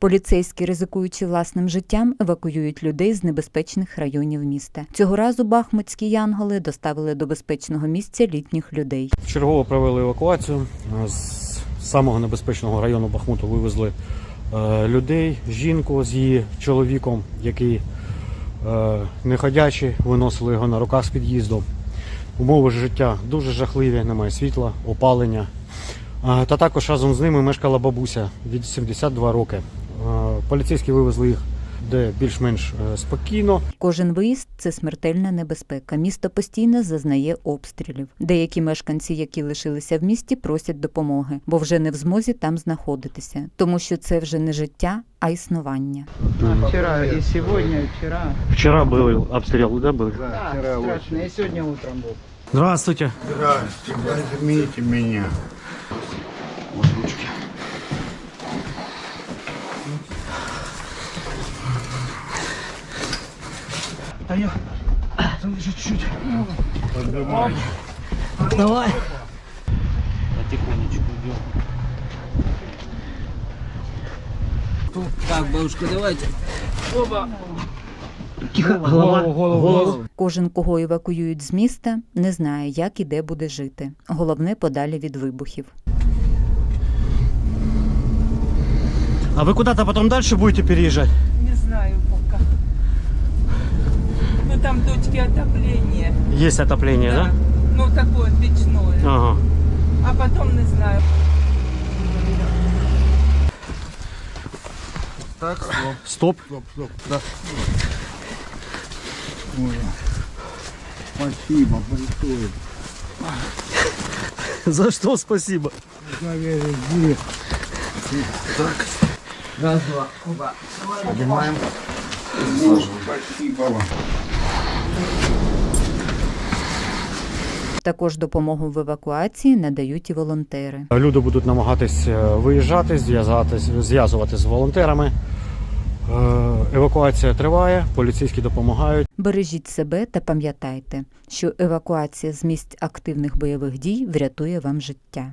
Поліцейські, ризикуючи власним життям, евакуюють людей з небезпечних районів міста. Цього разу бахмутські янголи доставили до безпечного місця літніх людей. Вчергово провели евакуацію. З самого небезпечного району Бахмуту вивезли е, людей, жінку з її чоловіком, який е, неходячий, виносили його на руках з під'їзду. Умови життя дуже жахливі, немає світла, опалення. Е, та також разом з ними мешкала бабуся від 72 роки. Е, поліцейські вивезли їх де більш-менш е, спокійно. Кожен виїзд це смертельна небезпека. Місто постійно зазнає обстрілів. Деякі мешканці, які лишилися в місті, просять допомоги, бо вже не в змозі там знаходитися, тому що це вже не життя, а існування. Вчера и сегодня, и вчера. Вчора були обстріли, да, були? Да, страшно. И сегодня утром был. Здравствуйте. Здрасте, возьмите меня. Да я... Там чуть-чуть. Поднимай. Давай. Потихонечку йдемо. Так, бабушка, давайте. Оба. Тихо, голова, голову. Кожен, кого евакуюють з міста, не знає, як і де буде жити. Головне подалі від вибухів. А вы куда-то потом дальше будете переезжать? Не знаю пока. Ну там точки отопления. Есть отопление, да? Ну такое печное. Ага. А потом не знаю. Так, стоп, Стоп. стоп, стоп. Да. Ой. Спасибо большое. За что спасибо? Заверили. Так, Раз, два. Оба. поднимаем. Спасибо вам. Також допомогу в евакуації надають і волонтери. Люди будуть намагатись е, виїжджати, зв'язатись- зв'язувати з волонтерами. Е, Евакуація триває, поліцейські допомагають. Бережіть себе та пам'ятайте, що евакуація з місць активних бойових дій врятує вам життя.